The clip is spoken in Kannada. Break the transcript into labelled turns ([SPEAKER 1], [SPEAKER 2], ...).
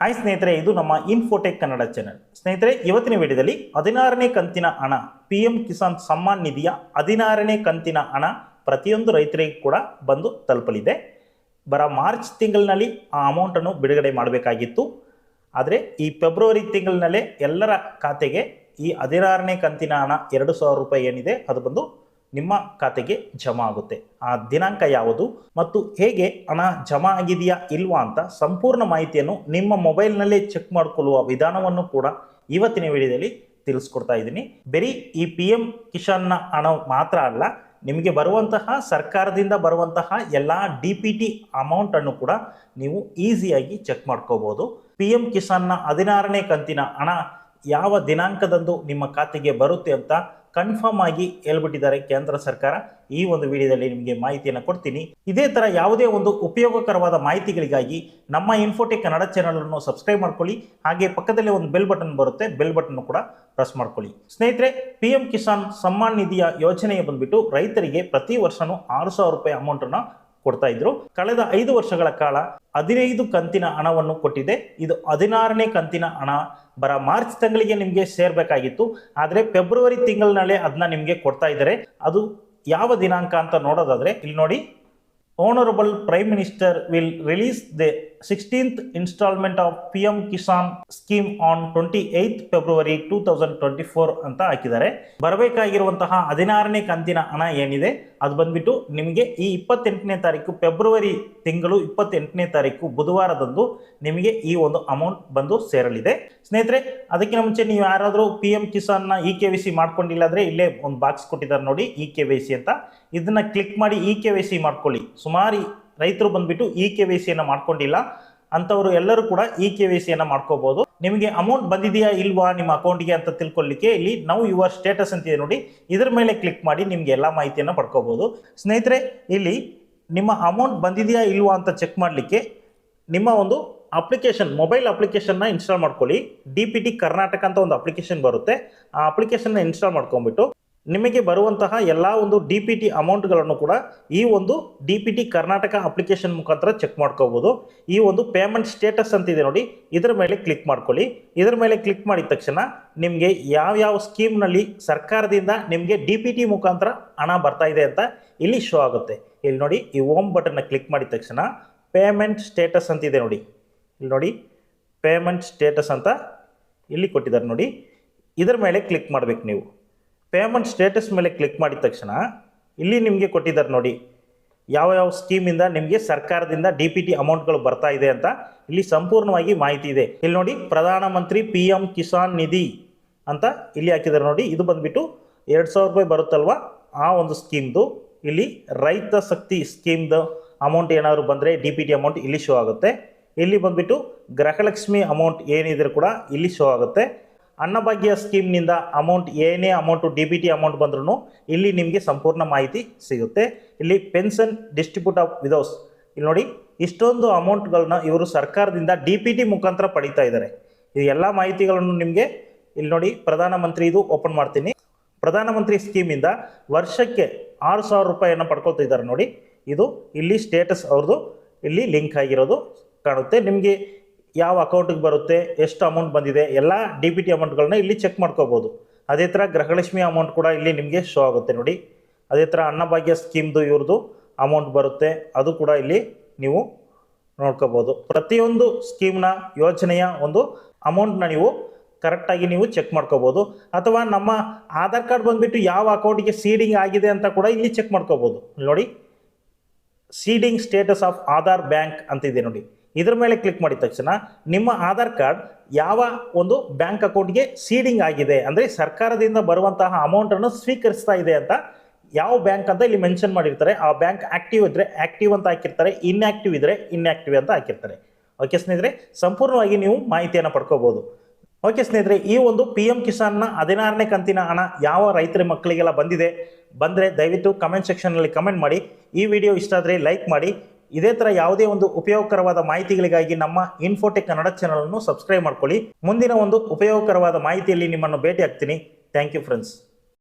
[SPEAKER 1] ಹಾಯ್ ಸ್ನೇಹಿತರೆ, ಇದು ನಮ್ಮ ಇನ್ಫೋಟೆಕ್ ಕನ್ನಡ ಚಾನೆಲ್ ಸ್ನೇಹಿತರೆ, ಇವತ್ತಿನ ವಿಡಿಯೋದಲ್ಲಿ ಹದಿನಾರನೇ ಕಂತಿನ ಹಣ ಪಿ ಎಂ ಕಿಸಾನ್ ಸಮ್ಮಾನ್ ನಿಧಿಯ ಹದಿನಾರನೇ ಕಂತಿನ ಹಣ ಪ್ರತಿಯೊಂದು ರೈತರಿಗೆ ಕೂಡ ಬಂದು ತಲುಪಲಿದೆ. ಬರ ಮಾರ್ಚ್ ತಿಂಗಳಿನಲ್ಲಿ ಆ ಅಮೌಂಟನ್ನು ಬಿಡುಗಡೆ ಮಾಡಬೇಕಾಗಿತ್ತು. ಆದರೆ ಈ ಫೆಬ್ರವರಿ ತಿಂಗಳಿನಲ್ಲೇ ಎಲ್ಲರ ಖಾತೆಗೆ ಈ ಹದಿನಾರನೇ ಕಂತಿನ ಹಣ ಎರಡು ಸಾವಿರ ರೂಪಾಯಿ ಏನಿದೆ, ಅದು ಬಂದು ನಿಮ್ಮ ಖಾತೆಗೆ ಜಮಾ ಆಗುತ್ತೆ. ಆ ದಿನಾಂಕ ಯಾವುದು ಮತ್ತು ಹೇಗೆ ಹಣ ಜಮಾ ಆಗಿದೆಯಾ ಇಲ್ವಾ ಅಂತ ಸಂಪೂರ್ಣ ಮಾಹಿತಿಯನ್ನು ನಿಮ್ಮ ಮೊಬೈಲ್ನಲ್ಲೇ ಚೆಕ್ ಮಾಡಿಕೊಳ್ಳುವ ವಿಧಾನವನ್ನು ಕೂಡ ಇವತ್ತಿನ ವಿಡಿಯೋದಲ್ಲಿ ತಿಳಿಸ್ಕೊಡ್ತಾ ಇದ್ದೀನಿ. ಬರೀ ಈ ಪಿ ಎಂ ಕಿಸಾನ್ನ ಹಣ ಮಾತ್ರ ಅಲ್ಲ, ನಿಮಗೆ ಬರುವಂತಹ ಸರ್ಕಾರದಿಂದ ಬರುವಂತಹ ಎಲ್ಲ ಡಿ ಪಿ ಟಿ ಅಮೌಂಟನ್ನು ಕೂಡ ನೀವು ಈಸಿಯಾಗಿ ಚೆಕ್ ಮಾಡ್ಕೋಬೋದು. ಪಿ ಎಂ ಕಿಸಾನ್ನ ಹದಿನಾರನೇ ಕಂತಿನ ಹಣ ಯಾವ ದಿನಾಂಕದಂದು ನಿಮ್ಮ ಖಾತೆಗೆ ಬರುತ್ತೆ ಅಂತ ಕನ್ಫರ್ಮ್ ಆಗಿ ಹೇಳ್ಬಿಟ್ಟಿದ್ದಾರೆ ಕೇಂದ್ರ ಸರ್ಕಾರ. ಈ ಒಂದು ವಿಡಿಯೋದಲ್ಲಿ ನಿಮಗೆ ಮಾಹಿತಿಯನ್ನು ಕೊಡ್ತೀನಿ. ಇದೇ ಥರ ಯಾವುದೇ ಒಂದು ಉಪಯೋಗಕರವಾದ ಮಾಹಿತಿಗಳಿಗಾಗಿ ನಮ್ಮ ಇನ್ಫೋಟೆಕ್ ಕನ್ನಡ ಚಾನಲನ್ನು ಸಬ್ಸ್ಕ್ರೈಬ್ ಮಾಡ್ಕೊಳ್ಳಿ. ಹಾಗೆ ಪಕ್ಕದಲ್ಲಿ ಒಂದು ಬೆಲ್ ಬಟನ್ ಬರುತ್ತೆ. ಬೆಲ್ ಬಟನ್ ಕೂಡ ಪ್ರೆಸ್ ಮಾಡ್ಕೊಳ್ಳಿ. ಸ್ನೇಹಿತರೆ ಪಿ ಎಂ ಕಿಸಾನ್ ಸಮ್ಮಾನ್ ನಿಧಿಯ ಯೋಜನೆಗೆ ಬಂದ್ಬಿಟ್ಟು ರೈತರಿಗೆ ಪ್ರತಿ ವರ್ಷವೂ ಆರು ಸಾವಿರ ರೂಪಾಯಿ ಅಮೌಂಟನ್ನು ಕೊಡ್ತಾ ಇದ್ರು. ಕಳೆದ ಐದು ವರ್ಷಗಳ ಕಾಲ ಹದಿನೈದು ಕಂತಿನ ಹಣವನ್ನು ಕೊಟ್ಟಿದೆ. ಇದು ಹದಿನಾರನೇ ಕಂತಿನ ಹಣ ಬರ ಮಾರ್ಚ್ ತಿಂಗಳಿಗೆ ನಿಮಗೆ ಸೇರ್ಬೇಕಾಗಿತ್ತು. ಆದರೆ ಫೆಬ್ರವರಿ ತಿಂಗಳಿನಲ್ಲೇ ಅದನ್ನ ನಿಮಗೆ ಕೊಡ್ತಾ ಇದ್ದಾರೆ. ಅದು ಯಾವ ದಿನಾಂಕ ಅಂತ ನೋಡೋದಾದ್ರೆ, ಇಲ್ಲಿ ನೋಡಿ honourable prime minister will release the sixteenth instalment of P M Kisan scheme on twenty eighth February two thousand twenty four ಅಂತ ಹಾಕಿದ್ದಾರೆ. ಬರಬೇಕಾಗಿರುವಂತಹ ಹದಿನಾರನೇ ಕಂತಿನ ಹಣ ಏನಿದೆ? ಅದು ಬಂದ್ಬಿಟ್ಟು ನಿಮಗೆ ಈ ಇಪ್ಪತ್ತೆಂಟನೇ ತಾರೀಕು ಫೆಬ್ರವರಿ ತಿಂಗಳು ಇಪ್ಪತ್ತೆಂಟನೇ ತಾರೀಕು ಬುಧವಾರದಂದು ನಿಮಗೆ ಈ ಒಂದು ಅಮೌಂಟ್ ಬಂದು ಸೇರಲಿದೆ. ಸ್ನೇಹಿತರೆ ಅದಕ್ಕಿಂತ ಮುಂಚೆ ನೀವು ಯಾರಾದರೂ ಪಿ ಎಂ ಕಿಸಾನ್ನ ಇ ಕೆ ವಿ ಸಿ ಮಾಡ್ಕೊಂಡಿಲ್ಲ ಅಂದರೆ ಇಲ್ಲೇ ಒಂದು ಬಾಕ್ಸ್ ಕೊಟ್ಟಿದ್ದಾರೆ ನೋಡಿ ಇ ಕೆ ವೈ ಸಿ ಅಂತ. ಇದನ್ನು ಕ್ಲಿಕ್ ಮಾಡಿ ಇ ಕೆ ವೈ ಸಿ ಮಾಡ್ಕೊಳ್ಳಿ. ಸುಮಾರು ರೈತರು ಬಂದ್ಬಿಟ್ಟು ಇ ಕೆ ವೈ ಸಿಯನ್ನು ಮಾಡ್ಕೊಂಡಿಲ್ಲ. ಅಂಥವರು ಎಲ್ಲರೂ ಕೂಡ ಇ ಕೆ ವೈ ಸಿಯನ್ನು ಮಾಡ್ಕೋಬಹುದು ನಿಮಗೆ ಅಮೌಂಟ್ ಬಂದಿದೆಯಾ ಇಲ್ವಾ ನಿಮ್ಮ ಅಕೌಂಟ್ಗೆ ಅಂತ ತಿಳ್ಕೊಳ್ಳಿಕ್ಕೆ ಇಲ್ಲಿ ನಾವು ಯುವರ್ ಸ್ಟೇಟಸ್ ಅಂತಿದೆ ನೋಡಿ. ಇದರ ಮೇಲೆ ಕ್ಲಿಕ್ ಮಾಡಿ ನಿಮಗೆ ಎಲ್ಲ ಮಾಹಿತಿಯನ್ನು ಪಡ್ಕೋಬಹುದು ಸ್ನೇಹಿತರೆ, ಇಲ್ಲಿ ನಿಮ್ಮ ಅಮೌಂಟ್ ಬಂದಿದೆಯಾ ಇಲ್ವಾ ಅಂತ ಚೆಕ್ ಮಾಡಲಿಕ್ಕೆ ನಿಮ್ಮ ಒಂದು ಅಪ್ಲಿಕೇಶನ್ ಮೊಬೈಲ್ ಅಪ್ಲಿಕೇಶನ್ನ ಇನ್ಸ್ಟಾಲ್ ಮಾಡ್ಕೊಳ್ಳಿ. ಡಿ ಪಿ ಟಿ ಕರ್ನಾಟಕ ಅಂತ ಒಂದು ಅಪ್ಲಿಕೇಶನ್ ಬರುತ್ತೆ. ಆ ಅಪ್ಲಿಕೇಶನ್ನ ಇನ್ಸ್ಟಾಲ್ ಮಾಡ್ಕೊಂಡ್ಬಿಟ್ಟು ನಿಮಗೆ ಬರುವಂತಹ ಎಲ್ಲ ಒಂದು ಡಿ ಪಿ ಟಿ ಅಮೌಂಟ್ಗಳನ್ನು ಕೂಡ ಈ ಒಂದು D P T Karnataka application ಮುಖಾಂತರ ಚೆಕ್ ಮಾಡ್ಕೋಬೋದು. ಈ ಒಂದು ಪೇಮೆಂಟ್ ಸ್ಟೇಟಸ್ ಅಂತಿದೆ ನೋಡಿ, ಇದರ ಮೇಲೆ ಕ್ಲಿಕ್ ಮಾಡ್ಕೊಳ್ಳಿ. ಇದರ ಮೇಲೆ ಕ್ಲಿಕ್ ಮಾಡಿದ ತಕ್ಷಣ ನಿಮಗೆ ಯಾವ್ಯಾವ ಸ್ಕೀಮ್ನಲ್ಲಿ ಸರ್ಕಾರದಿಂದ ನಿಮಗೆ ಡಿ ಪಿ ಟಿ ಮುಖಾಂತರ ಹಣ ಬರ್ತಾ ಇದೆ ಅಂತ ಇಲ್ಲಿ ಶೋ ಆಗುತ್ತೆ. ಇಲ್ಲಿ ನೋಡಿ, ಈ ಓಮ್ ಬಟನ್ನ ಕ್ಲಿಕ್ ಮಾಡಿದ ತಕ್ಷಣ ಪೇಮೆಂಟ್ ಸ್ಟೇಟಸ್ ಅಂತಿದೆ ನೋಡಿ. ಇಲ್ಲಿ ನೋಡಿ, ಪೇಮೆಂಟ್ ಸ್ಟೇಟಸ್ ಅಂತ ಇಲ್ಲಿ ಕೊಟ್ಟಿದ್ದಾರೆ ನೋಡಿ. ಇದರ ಮೇಲೆ ಕ್ಲಿಕ್ ಮಾಡಬೇಕು ನೀವು. ಪೇಮೆಂಟ್ ಸ್ಟೇಟಸ್ ಮೇಲೆ ಕ್ಲಿಕ್ ಮಾಡಿದ ತಕ್ಷಣ, ಇಲ್ಲಿ ನಿಮಗೆ ಕೊಟ್ಟಿದ್ದಾರೆ ನೋಡಿ, ಯಾವ ಯಾವ ಸ್ಕೀಮಿಂದ ನಿಮಗೆ ಸರ್ಕಾರದಿಂದ ಡಿ ಪಿ ಟಿ ಅಮೌಂಟ್ಗಳು ಬರ್ತಾ ಇದೆ ಅಂತ ಇಲ್ಲಿ ಸಂಪೂರ್ಣವಾಗಿ ಮಾಹಿತಿ ಇದೆ. ಇಲ್ಲಿ ನೋಡಿ ಪ್ರಧಾನಮಂತ್ರಿ ಪಿ ಎಂ ಕಿಸಾನ್ ನಿಧಿ ಅಂತ ಇಲ್ಲಿ ಹಾಕಿದ್ದಾರೆ ನೋಡಿ, ಇದು ಬಂದ್ಬಿಟ್ಟು ಎರಡು ಸಾವಿರ ರೂಪಾಯಿ ಬರುತ್ತಲ್ವ? ಆ ಒಂದು ಸ್ಕೀಮ್ದು ಇಲ್ಲಿ ರೈತ ಶಕ್ತಿ ಸ್ಕೀಮ್ದು ಅಮೌಂಟ್ ಏನಾದರೂ ಬಂದರೆ ಡಿ ಪಿ ಟಿ ಅಮೌಂಟ್ ಇಲ್ಲಿ ಶೋ ಆಗುತ್ತೆ. ಇಲ್ಲಿ ಬಂದುಬಿಟ್ಟು ಗೃಹಲಕ್ಷ್ಮಿ ಅಮೌಂಟ್ ಏನಿದ್ರೆ ಕೂಡ ಇಲ್ಲಿ ಶೋ ಆಗುತ್ತೆ. ಅನ್ನಭಾಗ್ಯ ಸ್ಕೀಮ್ನಿಂದ ಅಮೌಂಟ್ ಏನೇ amount D B T amount ಬಂದ್ರೂ ಇಲ್ಲಿ ನಿಮಗೆ ಸಂಪೂರ್ಣ ಮಾಹಿತಿ ಸಿಗುತ್ತೆ. ಇಲ್ಲಿ ಪೆನ್ಷನ್ ಡಿಸ್ಟ್ರಿಬ್ಯೂಟ್ ಆಫ್ ವಿದೌಸ್ ಇಲ್ಲಿ ನೋಡಿ, ಇಷ್ಟೊಂದು ಅಮೌಂಟ್ಗಳನ್ನ ಇವರು ಸರ್ಕಾರದಿಂದ ಡಿ ಪಿ ಟಿ ಮುಖಾಂತರ ಪಡೀತಾ ಇದ್ದಾರೆ. ಈ ಎಲ್ಲ ಮಾಹಿತಿಗಳನ್ನು ನಿಮಗೆ ಇಲ್ಲಿ ನೋಡಿ ಪ್ರಧಾನಮಂತ್ರಿ ಇದು ಓಪನ್ ಮಾಡ್ತೀನಿ. ಪ್ರಧಾನಮಂತ್ರಿ ಸ್ಕೀಮಿಂದ ವರ್ಷಕ್ಕೆ ಆರು ಸಾವಿರ ರೂಪಾಯಿಯನ್ನು ಪಡ್ಕೊಳ್ತಾ ಇದ್ದಾರೆ ನೋಡಿ. ಇದು ಇಲ್ಲಿ ಸ್ಟೇಟಸ್ ಅವ್ರದ್ದು, ಇಲ್ಲಿ ಲಿಂಕ್ ಆಗಿರೋದು ಕಾಣುತ್ತೆ. ನಿಮಗೆ ಯಾವ ಅಕೌಂಟಿಗೆ ಬರುತ್ತೆ, ಎಷ್ಟು ಅಮೌಂಟ್ ಬಂದಿದೆ, ಎಲ್ಲ ಡಿ ಪಿ ಟಿ ಅಮೌಂಟ್ಗಳನ್ನ ಇಲ್ಲಿ ಚೆಕ್ ಮಾಡ್ಕೋಬೋದು. ಅದೇ ಥರ ಗೃಹಲಕ್ಷ್ಮಿ ಅಮೌಂಟ್ ಕೂಡ ಇಲ್ಲಿ ನಿಮಗೆ ಶೋ ಆಗುತ್ತೆ ನೋಡಿ. ಅದೇ ಥರ ಅನ್ನಭಾಗ್ಯ ಸ್ಕೀಮ್ದು ಇವ್ರದ್ದು ಅಮೌಂಟ್ ಬರುತ್ತೆ, ಅದು ಕೂಡ ಇಲ್ಲಿ ನೀವು ನೋಡ್ಕೋಬೋದು. ಪ್ರತಿಯೊಂದು ಸ್ಕೀಮ್ನ ಯೋಜನೆಯ ಒಂದು ಅಮೌಂಟ್ನ ನೀವು ಕರೆಕ್ಟಾಗಿ ನೀವು ಚೆಕ್ ಮಾಡ್ಕೋಬೋದು. ಅಥವಾ ನಮ್ಮ ಆಧಾರ್ ಕಾರ್ಡ್ ಬಂದುಬಿಟ್ಟು ಯಾವ ಅಕೌಂಟಿಗೆ ಸೀಡಿಂಗ್ ಆಗಿದೆ ಅಂತ ಕೂಡ ಇಲ್ಲಿ ಚೆಕ್ ಮಾಡ್ಕೋಬೋದು. ನೋಡಿ seeding status of Aadhaar bank ಅಂತಿದೆ ನೋಡಿ. ಇದ್ರ ಮೇಲೆ ಕ್ಲಿಕ್ ಮಾಡಿದ ತಕ್ಷಣ ನಿಮ್ಮ ಆಧಾರ್ ಕಾರ್ಡ್ ಯಾವ ಒಂದು ಬ್ಯಾಂಕ್ ಅಕೌಂಟ್ಗೆ ಸೀಡಿಂಗ್ ಆಗಿದೆ, ಅಂದರೆ ಸರ್ಕಾರದಿಂದ ಬರುವಂತಹ ಅಮೌಂಟನ್ನು ಸ್ವೀಕರಿಸ್ತಾ ಇದೆ ಅಂತ ಯಾವ ಬ್ಯಾಂಕ್ ಅಂತ ಇಲ್ಲಿ ಮೆನ್ಷನ್ ಮಾಡಿರ್ತಾರೆ. ಆ ಬ್ಯಾಂಕ್ ಆಕ್ಟಿವ್ ಇದ್ದರೆ ಆಕ್ಟಿವ್ ಅಂತ ಹಾಕಿರ್ತಾರೆ ಇನ್ಆಕ್ಟಿವ್ ಇದ್ದರೆ ಇನ್ಆಕ್ಟಿವ್ ಅಂತ ಹಾಕಿರ್ತಾರೆ. ಓಕೆ ಸ್ನೇಹಿತರೆ, ಸಂಪೂರ್ಣವಾಗಿ ನೀವು ಮಾಹಿತಿಯನ್ನು ಪಡ್ಕೋಬೋದು. ಓಕೆ ಸ್ನೇಹಿತರೆ, ಈ ಒಂದು ಪಿ ಎಂ ಕಿಸಾನ್ನ ಹದಿನಾರನೇ ಕಂತಿನ ಹಣ ಯಾವ ರೈತರ ಮಕ್ಕಳಿಗೆಲ್ಲ ಬಂದಿದೆ, ಬಂದರೆ ದಯವಿಟ್ಟು ಕಮೆಂಟ್ ಸೆಕ್ಷನಲ್ಲಿ ಕಮೆಂಟ್ ಮಾಡಿ. ಈ ವಿಡಿಯೋ ಇಷ್ಟ ಆದರೆ ಲೈಕ್ ಮಾಡಿ. ಇದೇ ಥರ ಯಾವುದೇ ಒಂದು ಉಪಯೋಗಕರವಾದ ಮಾಹಿತಿಗಳಿಗಾಗಿ ನಮ್ಮ ಇನ್ಫೋಟೆಕ್ ಕನ್ನಡ ಚಾನಲನ್ನು ಸಬ್ಸ್ಕ್ರೈಬ್ ಮಾಡ್ಕೊಳ್ಳಿ. ಮುಂದಿನ ಒಂದು ಉಪಯೋಗಕರವಾದ ಮಾಹಿತಿಯಲ್ಲಿ ನಿಮ್ಮನ್ನು ಭೇಟಿ ಆಗ್ತೀನಿ ಥ್ಯಾಂಕ್ ಯು ಫ್ರೆಂಡ್ಸ್